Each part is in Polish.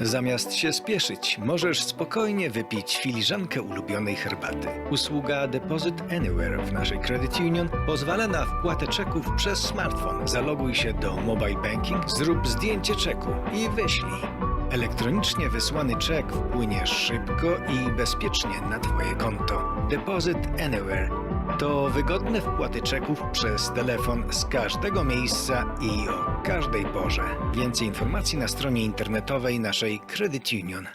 Zamiast się spieszyć, możesz spokojnie wypić filiżankę ulubionej herbaty. Usługa Deposit Anywhere w naszej Credit Union pozwala na wpłatę czeków przez smartfon. Zaloguj się do Mobile Banking, zrób zdjęcie czeku i wyślij. Elektronicznie wysłany czek wpłynie szybko i bezpiecznie na Twoje konto. Deposit Anywhere to wygodne wpłaty czeków przez telefon z każdego miejsca i o każdej porze. Więcej informacji na stronie internetowej naszej Credit Union.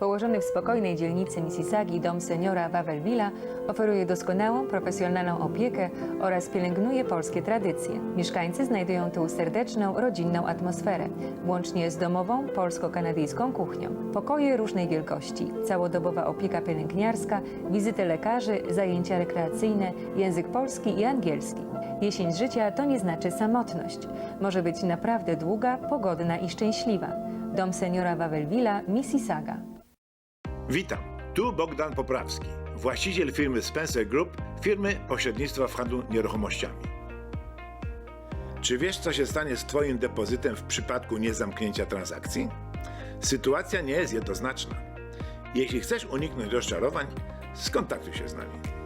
Położony w spokojnej dzielnicy Mississaugi dom seniora Wawelwilla oferuje doskonałą, profesjonalną opiekę oraz pielęgnuje polskie tradycje. Mieszkańcy znajdują tu serdeczną, rodzinną atmosferę, łącznie z domową, polsko-kanadyjską kuchnią. Pokoje różnej wielkości, całodobowa opieka pielęgniarska, wizyty lekarzy, zajęcia rekreacyjne, język polski i angielski. Jesień życia to nie znaczy samotność. Może być naprawdę długa, pogodna i szczęśliwa. Dom seniora Wawelwilla, Mississauga. Witam, tu Bogdan Poprawski, właściciel firmy Spencer Group, firmy pośrednictwa w handlu nieruchomościami. Czy wiesz, co się stanie z Twoim depozytem w przypadku niezamknięcia transakcji? Sytuacja nie jest jednoznaczna. Jeśli chcesz uniknąć rozczarowań, skontaktuj się z nami.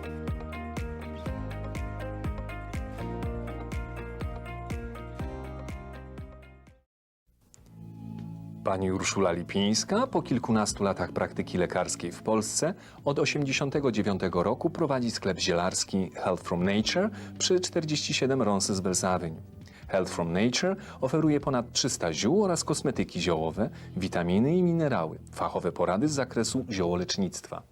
Pani Urszula Lipińska po kilkunastu latach praktyki lekarskiej w Polsce od 1989 roku prowadzi sklep zielarski Health from Nature przy 47 Roncesvalles Avenue. Health from Nature oferuje ponad 300 ziół oraz kosmetyki ziołowe, witaminy i minerały, fachowe porady z zakresu ziołolecznictwa.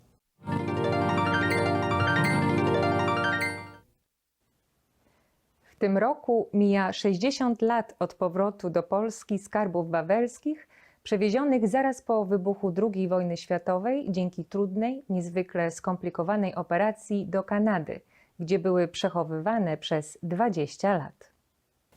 W tym roku mija 60 lat od powrotu do Polski skarbów wawelskich, przewiezionych zaraz po wybuchu II wojny światowej dzięki trudnej, niezwykle skomplikowanej operacji do Kanady, gdzie były przechowywane przez 20 lat.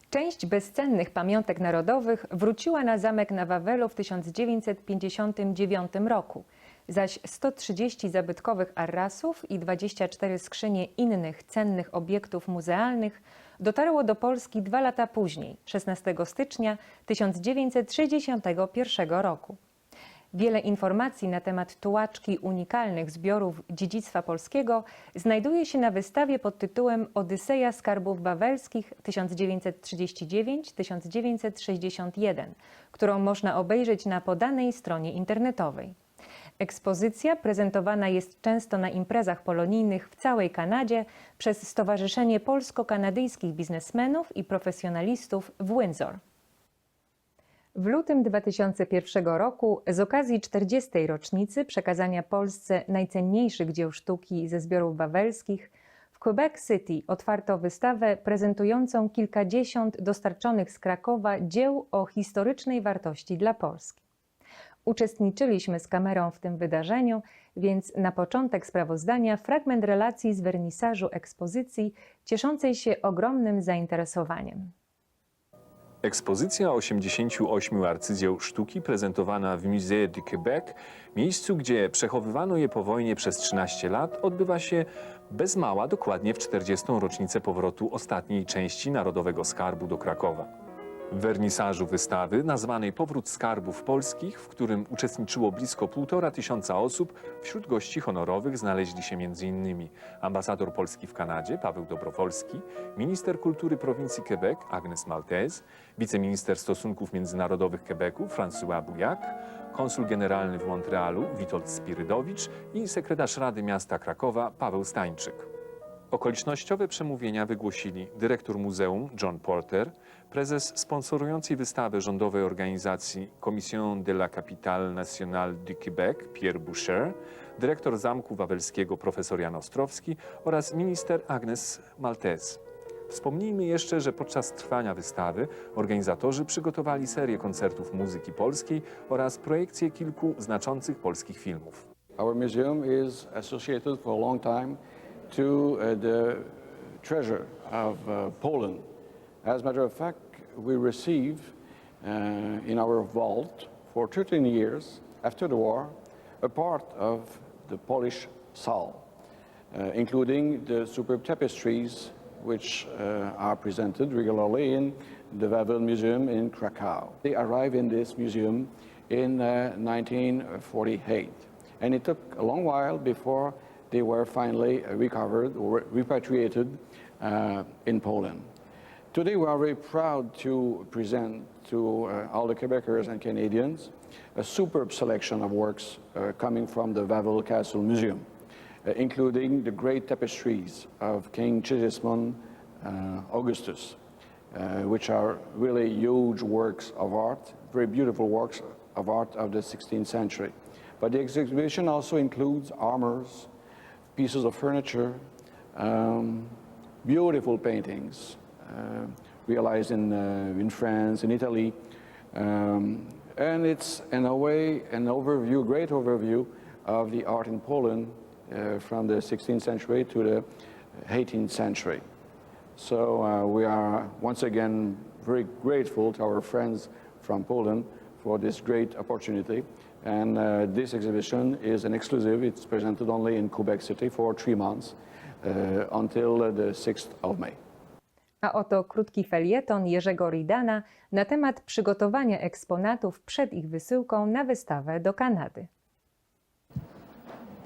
Część bezcennych pamiątek narodowych wróciła na zamek na Wawelu w 1959 roku, zaś 130 zabytkowych arrasów i 24 skrzynie innych cennych obiektów muzealnych dotarło do Polski dwa lata później, 16 stycznia 1961 roku. Wiele informacji na temat tułaczki unikalnych zbiorów dziedzictwa polskiego znajduje się na wystawie pod tytułem Odyseja Skarbów Wawelskich 1939-1961, którą można obejrzeć na podanej stronie internetowej. Ekspozycja prezentowana jest często na imprezach polonijnych w całej Kanadzie przez Stowarzyszenie Polsko-Kanadyjskich Biznesmenów i Profesjonalistów w Windsor. W lutym 2001 roku z okazji 40. rocznicy przekazania Polsce najcenniejszych dzieł sztuki ze zbiorów wawelskich w Quebec City otwarto wystawę prezentującą kilkadziesiąt dostarczonych z Krakowa dzieł o historycznej wartości dla Polski. Uczestniczyliśmy z kamerą w tym wydarzeniu, więc na początek sprawozdania fragment relacji z wernisażu ekspozycji cieszącej się ogromnym zainteresowaniem. Ekspozycja 88 arcydzieł sztuki prezentowana w Musée du Québec, miejscu, gdzie przechowywano je po wojnie przez 13 lat, odbywa się bez mała dokładnie w 40. rocznicę powrotu ostatniej części Narodowego Skarbu do Krakowa. Wernisażu wystawy, nazwanej Powrót Skarbów Polskich, w którym uczestniczyło blisko półtora tysiąca osób, wśród gości honorowych znaleźli się m.in. ambasador Polski w Kanadzie Paweł Dobrowolski, minister kultury prowincji Quebec Agnes Maltez, wiceminister stosunków międzynarodowych Quebecu François Bouillac, konsul generalny w Montrealu Witold Spirydowicz i sekretarz Rady Miasta Krakowa Paweł Stańczyk. Okolicznościowe przemówienia wygłosili dyrektor muzeum John Porter, prezes sponsorującej wystawę rządowej organizacji Commission de la Capitale Nationale du Québec Pierre Boucher, dyrektor Zamku Wawelskiego profesor Jan Ostrowski oraz minister Agnes Maltez. Wspomnijmy jeszcze, że podczas trwania wystawy organizatorzy przygotowali serię koncertów muzyki polskiej oraz projekcję kilku znaczących polskich filmów. Our museum is associated for a long time to uh, the treasure of uh, Poland. As a matter of fact, we receive uh, in our vault for 13 years after the war a part of the Polish uh, including the superb tapestries which uh, are presented regularly in the Wawel Museum in Krakow. They arrive in this museum in uh, 1948. And it took a long while before they were finally recovered or repatriated uh, in Poland. Today, we are very proud to present to uh, all the Quebecers and Canadians a superb selection of works uh, coming from the Vavel Castle Museum, including the great tapestries of King Sigismund Augustus, which are really huge works of art, very beautiful works of art of the 16th century. But the exhibition also includes armors, pieces of furniture, um, beautiful paintings uh, realized in, uh, in France, in Italy. Um, and it's, in a way, an overview, great overview of the art in Poland uh, from the 16th century to the 18th century. So uh, we are once again very grateful to our friends from Poland for this great opportunity. And uh, this exhibition is an exclusive. It's presented only in Quebec City for three months uh, until uh, the 6th of May. A oto krótki felieton Jerzego Ridana na temat przygotowania eksponatów przed ich wysyłką na wystawę do Kanady.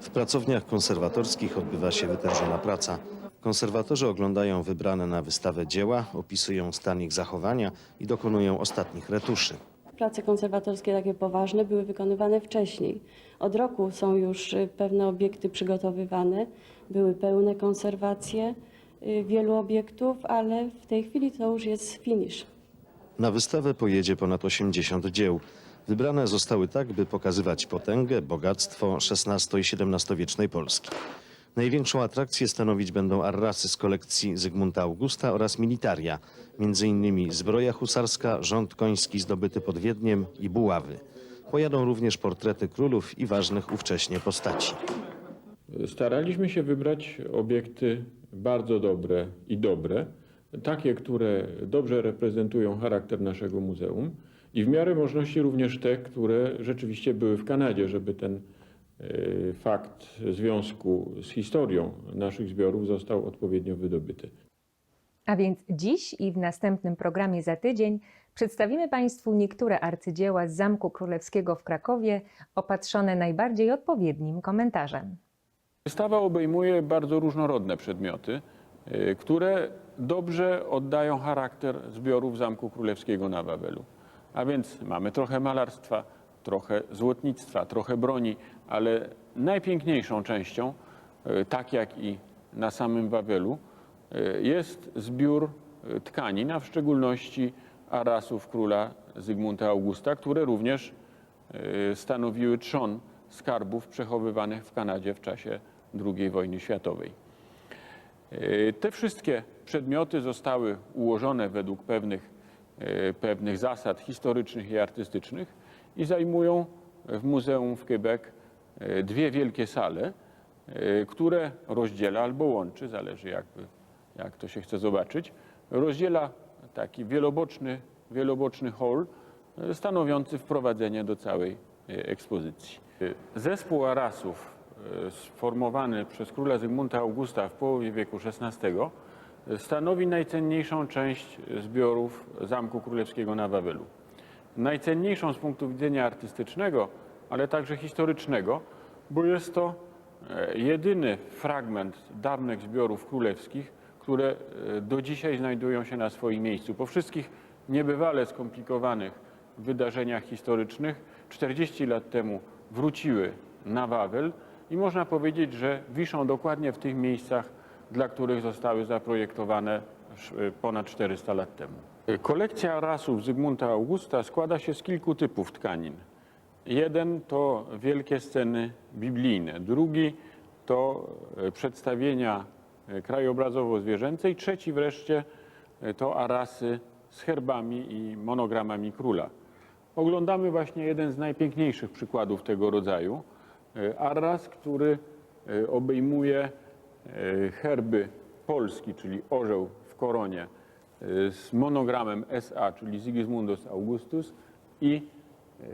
W pracowniach konserwatorskich odbywa się wytężona praca. Konserwatorzy oglądają wybrane na wystawę dzieła, opisują stan ich zachowania i dokonują ostatnich retuszy. Prace konserwatorskie takie poważne były wykonywane wcześniej. Od roku są już y, pewne obiekty przygotowywane, były pełne konserwacje y, wielu obiektów, ale w tej chwili to już jest finish. Na wystawę pojedzie ponad 80 dzieł. Wybrane zostały tak, by pokazywać potęgę, bogactwo XVI i XVII-wiecznej Polski. Największą atrakcję stanowić będą arrasy z kolekcji Zygmunta Augusta oraz militaria, m.in. zbroja husarska, rząd koński zdobyty pod Wiedniem i buławy. Pojadą również portrety królów i ważnych ówcześnie postaci. Staraliśmy się wybrać obiekty bardzo dobre i dobre, takie, które dobrze reprezentują charakter naszego muzeum i w miarę możliwości również te, które rzeczywiście były w Kanadzie, żeby ten fakt związku z historią naszych zbiorów został odpowiednio wydobyty. A więc dziś i w następnym programie za tydzień przedstawimy Państwu niektóre arcydzieła z Zamku Królewskiego w Krakowie, opatrzone najbardziej odpowiednim komentarzem. Wystawa obejmuje bardzo różnorodne przedmioty, y, które dobrze oddają charakter zbiorów Zamku Królewskiego na Wawelu. A więc mamy trochę malarstwa, trochę złotnictwa, trochę broni, ale najpiękniejszą częścią, y, tak jak i na samym Wawelu, y, jest zbiór y, tkanin, a w szczególności arasów króla Zygmunta Augusta, które również stanowiły trzon skarbów przechowywanych w Kanadzie w czasie II wojny światowej. Te wszystkie przedmioty zostały ułożone według pewnych, pewnych zasad historycznych i artystycznych i zajmują w Muzeum w Quebec y, dwie wielkie sale, y, które rozdziela albo łączy, zależy jakby, jak to się chce zobaczyć, rozdziela taki wieloboczny, wieloboczny hall y, stanowiący wprowadzenie do całej ekspozycji. Zespół arasów sformowany przez króla Zygmunta Augusta w połowie wieku XVI stanowi najcenniejszą część zbiorów Zamku Królewskiego na Wawelu. Najcenniejszą z punktu widzenia artystycznego, ale także historycznego, bo jest to e, jedyny fragment dawnych zbiorów królewskich, które e, do dzisiaj znajdują się na swoim miejscu. Po wszystkich niebywale skomplikowanych wydarzeniach historycznych 40 lat temu wróciły na Wawel i można powiedzieć, że wiszą dokładnie w tych miejscach, dla których zostały zaprojektowane sz- ponad 400 lat temu. Kolekcja rasów Zygmunta Augusta składa się z kilku typów tkanin. Jeden to wielkie sceny biblijne, drugi to e, przedstawienia e, krajobrazowo-zwierzęce i trzeci wreszcie e, to arasy z herbami i monogramami króla. Oglądamy właśnie jeden z najpiękniejszych przykładów tego rodzaju. Arras, który obejmuje herby Polski, czyli orzeł w koronie z monogramem SA, czyli Sigismundus Augustus i e,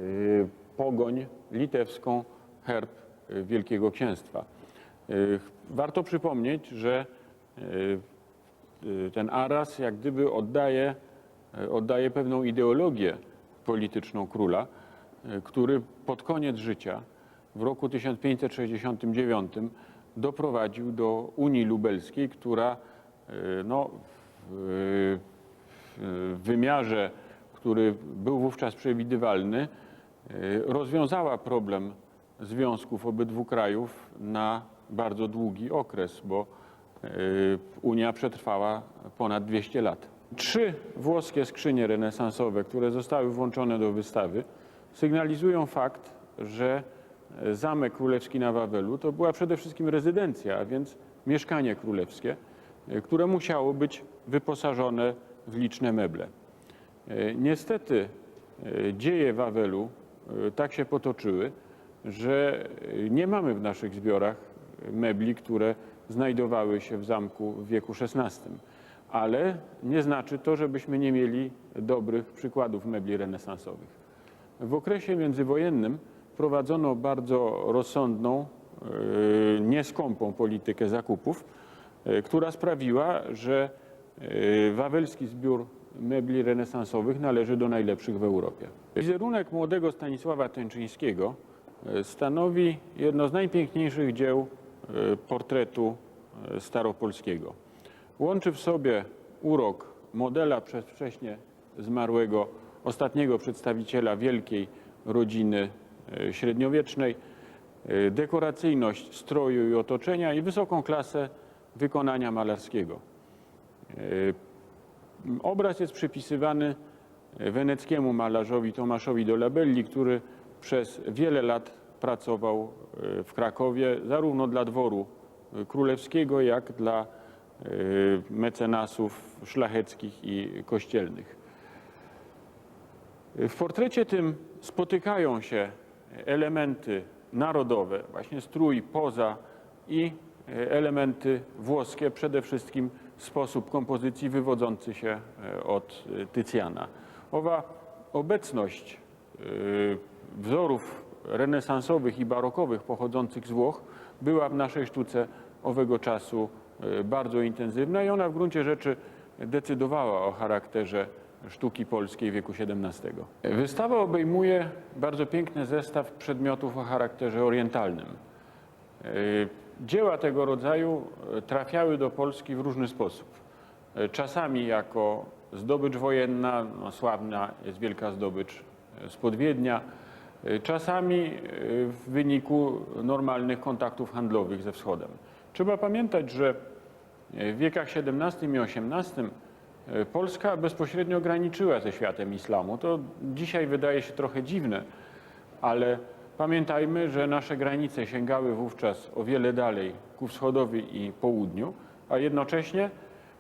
pogoń litewską, herb e, Wielkiego Księstwa. E, Warto przypomnieć, że ten Aras jak gdyby oddaje, oddaje pewną ideologię polityczną króla, który pod koniec życia w roku 1569 doprowadził do Unii Lubelskiej, która no, w, w wymiarze, który był wówczas przewidywalny, y, rozwiązała problem związków obydwu krajów na bardzo długi okres, bo y, Unia przetrwała ponad 200 lat. Trzy włoskie skrzynie renesansowe, które zostały włączone do wystawy, sygnalizują fakt, że Zamek Królewski na Wawelu to była przede wszystkim rezydencja, a więc mieszkanie królewskie, które musiało być wyposażone w liczne meble. E, Niestety e, dzieje Wawelu e, tak się potoczyły, że nie mamy w naszych zbiorach mebli, które znajdowały się w zamku w wieku XVI. Ale nie znaczy to, żebyśmy nie mieli dobrych przykładów mebli renesansowych. W okresie międzywojennym prowadzono bardzo rozsądną, nieskąpą politykę zakupów, która sprawiła, że wawelski zbiór mebli renesansowych należy do najlepszych w Europie. Wizerunek młodego Stanisława Tęczyńskiego e, stanowi jedno z najpiękniejszych dzieł e, portretu staropolskiego. Łączy w sobie urok modela przez wcześnie zmarłego ostatniego przedstawiciela wielkiej rodziny średniowiecznej, dekoracyjność stroju i otoczenia i wysoką klasę wykonania malarskiego. E, Obraz jest przypisywany weneckiemu malarzowi Tomaszowi Dolabelli, który przez wiele lat pracował e, w Krakowie, zarówno dla dworu e, królewskiego, jak dla e, mecenasów szlacheckich i kościelnych. W portrecie tym spotykają się elementy narodowe, właśnie strój, poza i elementy włoskie, przede wszystkim sposób kompozycji wywodzący się e, od e, Tycjana. Owa obecność e, wzorów renesansowych i barokowych pochodzących z Włoch była w naszej sztuce owego czasu bardzo intensywna i ona w gruncie rzeczy decydowała o charakterze sztuki polskiej wieku XVII. Wystawa obejmuje bardzo piękny zestaw przedmiotów o charakterze orientalnym. E, Dzieła tego rodzaju e, trafiały do Polski w różny sposób. E, Czasami jako zdobycz wojenna, no, sławna jest wielka zdobycz spod Wiednia, czasami w wyniku normalnych kontaktów handlowych ze wschodem. Trzeba pamiętać, że w wiekach XVII i XVIII Polska bezpośrednio graniczyła ze światem islamu. To dzisiaj wydaje się trochę dziwne, ale pamiętajmy, że nasze granice sięgały wówczas o wiele dalej ku wschodowi i południu, a jednocześnie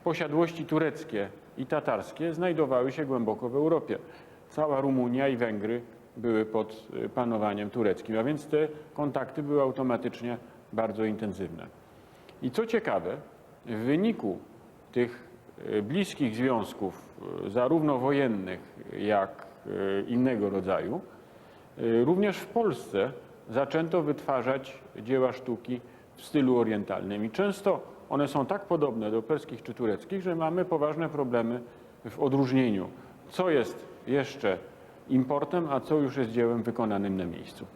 posiadłości tureckie i tatarskie znajdowały się głęboko w Europie. Cała Rumunia i Węgry były pod y, panowaniem tureckim, a więc te kontakty były automatycznie bardzo intensywne. I co ciekawe, w wyniku tych e, bliskich związków, e, zarówno wojennych, jak innego rodzaju, również w Polsce zaczęto wytwarzać dzieła sztuki w stylu orientalnym. I często one są tak podobne do perskich czy tureckich, że mamy poważne problemy w odróżnieniu, co jest jeszcze importem, a co już jest dziełem wykonanym na miejscu.